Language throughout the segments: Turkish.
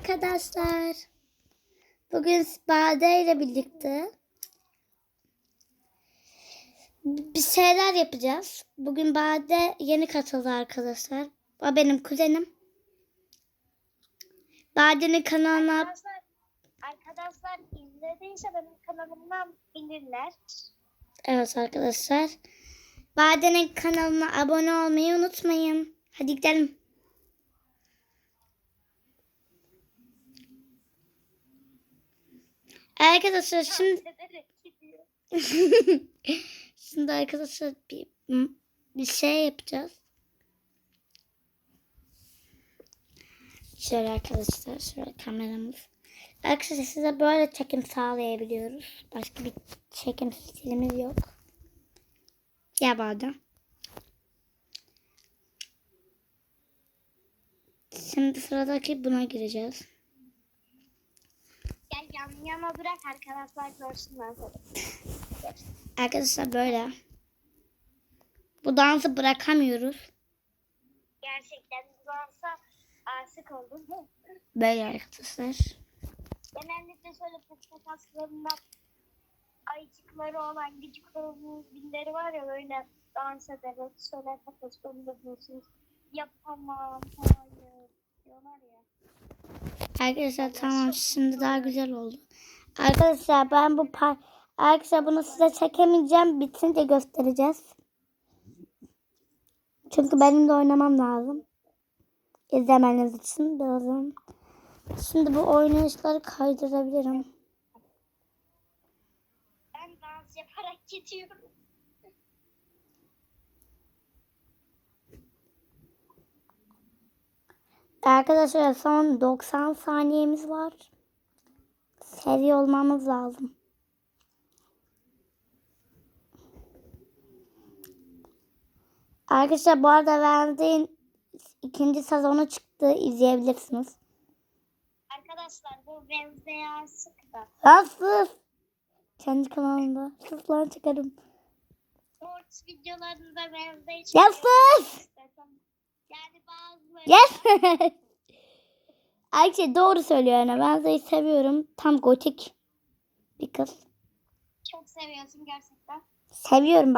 arkadaşlar. Bugün Bade ile birlikte bir şeyler yapacağız. Bugün Bade yeni katıldı arkadaşlar. O benim kuzenim. Bade'nin kanalına Arkadaşlar, arkadaşlar izlediyse benim kanalımdan bilirler. evet arkadaşlar. Bade'nin kanalına abone olmayı unutmayın. Hadi gidelim. Arkadaşlar şimdi. Şimdi arkadaşlar bir, bir şey yapacağız. Şöyle arkadaşlar şöyle kameramız. Arkadaşlar size böyle çekim sağlayabiliyoruz. Başka bir çekim stilimiz yok. Ya bağda. Şimdi sıradaki buna gireceğiz. Yana bırak arkadaşlar görsünler. Arkadaşlar böyle. Bu dansı bırakamıyoruz. Gerçekten uzansa aşık oldum. Böyle arkadaşlar. Genellikle şöyle patates kaslarında ayıcıkları olan gıcık birileri var ya böyle dans ederek şöyle patates diyorsunuz. Yapamam, hayır diyorlar ya. Arkadaşlar tamam şimdi daha güzel oldu. Arkadaşlar ben bu par Arkadaşlar bunu size çekemeyeceğim. Bitince göstereceğiz. Çünkü benim de oynamam lazım. İzlemeniz için birazdan. Şimdi bu oynayışları kaydırabilirim. Ben dans yaparak gidiyorum. Arkadaşlar son 90 saniyemiz var. Seri olmamız lazım. Arkadaşlar bu arada Wednesday'in ikinci sezonu çıktı. izleyebilirsiniz. Arkadaşlar bu Wednesday aşık da. Lan sus. Kendi kanalımda. Sus lan çıkarım. Shorts videolarında Wednesday Ya sus. Yani bazıları Yes. Ayşe doğru söylüyor yani. Wednesday'i seviyorum. Tam gotik bir kız. çok seviyorsun gerçekten. Seviyorum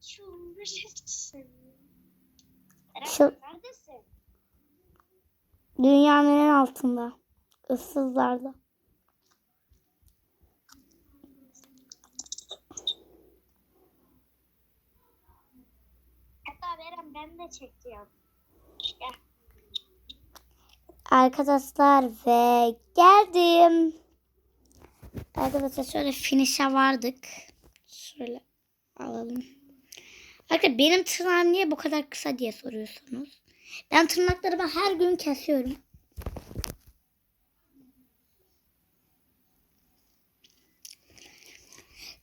çıldırırsın. Çıl- neredesin? Dünyanın en altında. Issızlarda. Ben de çekiyorum. Gel. Arkadaşlar ve geldim. Arkadaşlar şöyle finish'e vardık. Şöyle alalım. Arkadaşlar benim tırnağım niye bu kadar kısa diye soruyorsunuz. Ben tırnaklarımı her gün kesiyorum.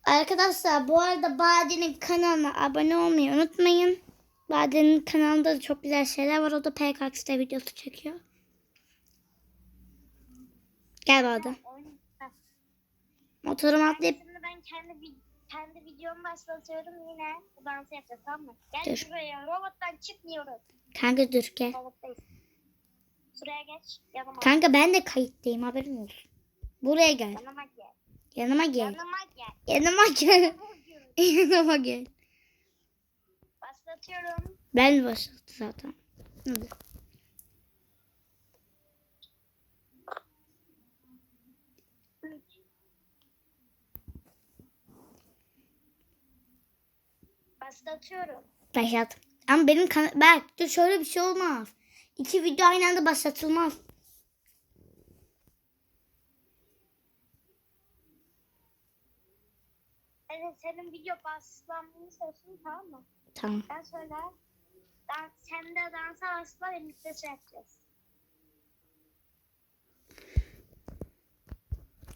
Arkadaşlar bu arada Bade'nin kanalına abone olmayı unutmayın. Bade'nin kanalında da çok güzel şeyler var. O da PKX'de videosu çekiyor. Gel Bade. Motoruma atlayıp ben kendi kendi videomu başlatıyorum yine. Bu dansı yapacağız tamam mı? Gel Dur. şuraya. Robottan çıkmıyoruz. kanka dur gel. Robottayız. Şuraya geç. Yanıma. Kanka ben de kayıttayım haberin olsun. Buraya gel. Yanıma gel. Yanıma gel. Yanıma gel. Yanıma gel. Yanıma gel. Başlatıyorum. Ben başlattım zaten. Hadi. Başlatıyorum. Başlat. Ama benim kan Berk dur şöyle bir şey olmaz. İki video aynı anda başlatılmaz. Evet senin video başlanmanı söylüyorsun tamam mı? Tamam. Ben söyler. Ben, sen de dansa başla birlikte şey yapacağız.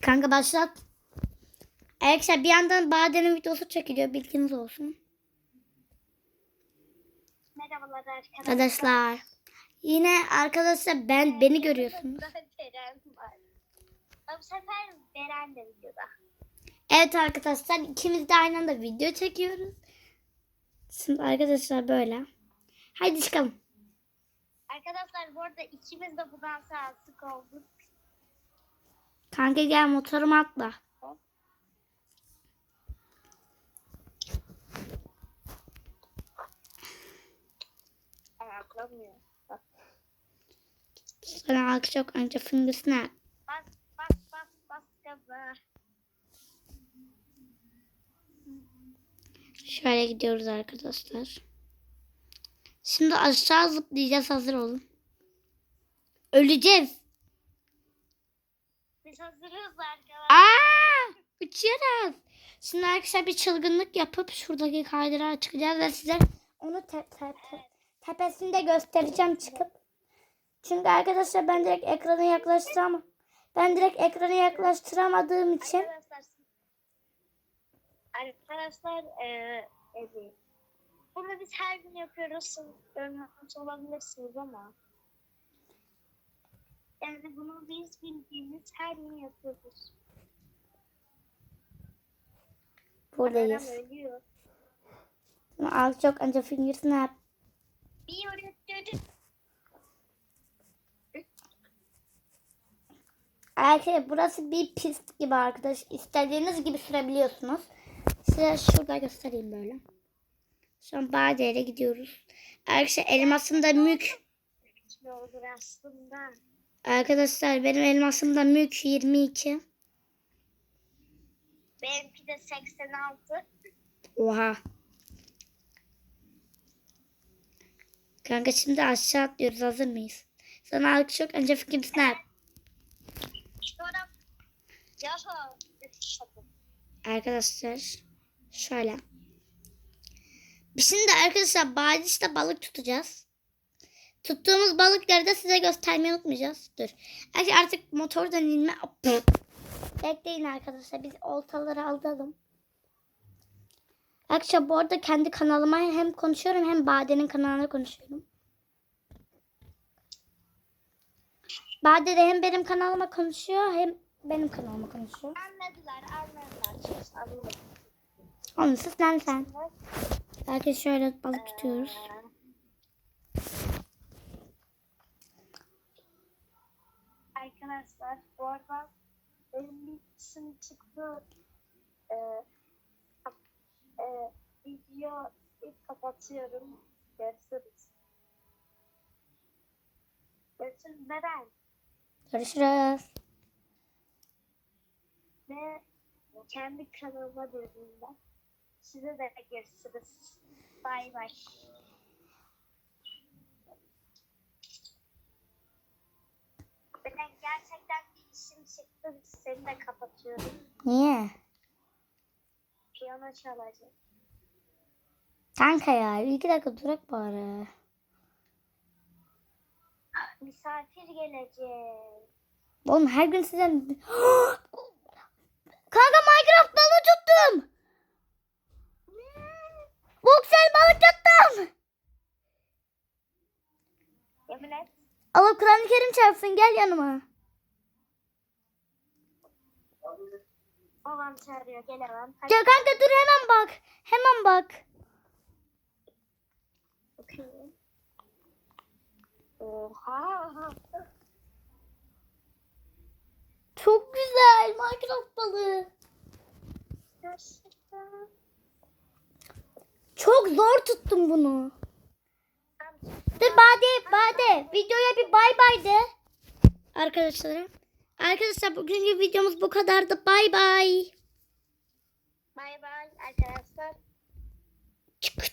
Kanka başlat. Arkadaşlar bir yandan Bade'nin videosu çekiliyor bilginiz olsun. Merhabalar arkadaşlar. Arkadaşlar. Yine arkadaşlar ben beni görüyorsunuz. Beren var. Bu sefer Beren de videoda. Evet arkadaşlar ikimiz de aynı anda video çekiyoruz. Şimdi arkadaşlar böyle. Haydi çıkalım. Arkadaşlar bu arada ikimiz de bu dansa aşık olduk. Kanka gel motoruma atla. Ayaklamıyor. Bak. Sana alkış çok önce finger gidiyoruz arkadaşlar. Şimdi aşağı zıplayacağız hazır olun. Öleceğiz. Biz hazırız arkadaşlar. Aa! Uçuyoruz. Şimdi arkadaşlar bir çılgınlık yapıp şuradaki kaydırağa çıkacağız ve size onu te- te- te- tepesinde göstereceğim çıkıp. Çünkü arkadaşlar ben direkt ekranı yaklaştıramam. Ben direkt ekranı yaklaştıramadığım için Arkadaşlar Arkadaşlar eee evet. Bunu biz her gün yapıyoruz. Siz Görmemiş olabilirsiniz ama. Yani bunu biz bildiğimiz her gün yapıyoruz. buradayız. Adam ölüyor. Az çok önce finger snap. Bir öğretmenim. Arkadaşlar burası bir pist gibi arkadaş. İstediğiniz gibi sürebiliyorsunuz. Size şurada göstereyim böyle. Şu an Bade'ye gidiyoruz. Arkadaşlar mük. Ne olur aslında. Arkadaşlar benim elmasımda mük 22. Benimki de 86. Oha. Kanka şimdi aşağı atlıyoruz. Hazır mıyız? Sana alkış çok önce finger snap. Arkadaşlar şöyle. Şimdi arkadaşlar Badis'te balık tutacağız. Tuttuğumuz balıkları da size göstermeyi unutmayacağız. Dur. Arkadaşlar artık motordan inme. Bekleyin arkadaşlar biz oltaları alalım. Arkadaşlar bu arada kendi kanalıma hem konuşuyorum hem Bade'nin kanalına konuşuyorum. Bade de hem benim kanalıma konuşuyor hem benim kanalıma konuşuyor. Anladılar, anladılar. Anladılar. Onu sus lan sen. Herkes şöyle balık tutuyoruz. Arkadaşlar bu arada benim bir isim çıktı. Ee, e, video ilk kapatıyorum. Görüşürüz. Görüşürüz neden? Görüşürüz. Ve kendi kanalıma döndüm ben. Size de görüşürüz. Bay bay. Benim gerçekten bir işim çıktı. Seni de kapatıyorum. Niye? Piyano çalacak. Kanka ya iki dakika durak bari. Misafir gelecek. Oğlum her gün size... Kanka Minecraft tuttum. Voxel balık tuttum. Yemin et. Allah Kur'an-ı Kerim çarpsın gel yanıma. Babam çağırıyor gelemem. Hadi Ya kanka dur hemen bak. Hemen bak. bakayım. Oha. Çok güzel Minecraft balığı. Gerçekten. Çok zor tuttum bunu. Dur Bade, Bade. Videoya bir bay bay de. Arkadaşlar. Arkadaşlar bugünkü videomuz bu kadardı. Bay bay. Bay bay arkadaşlar. Çık.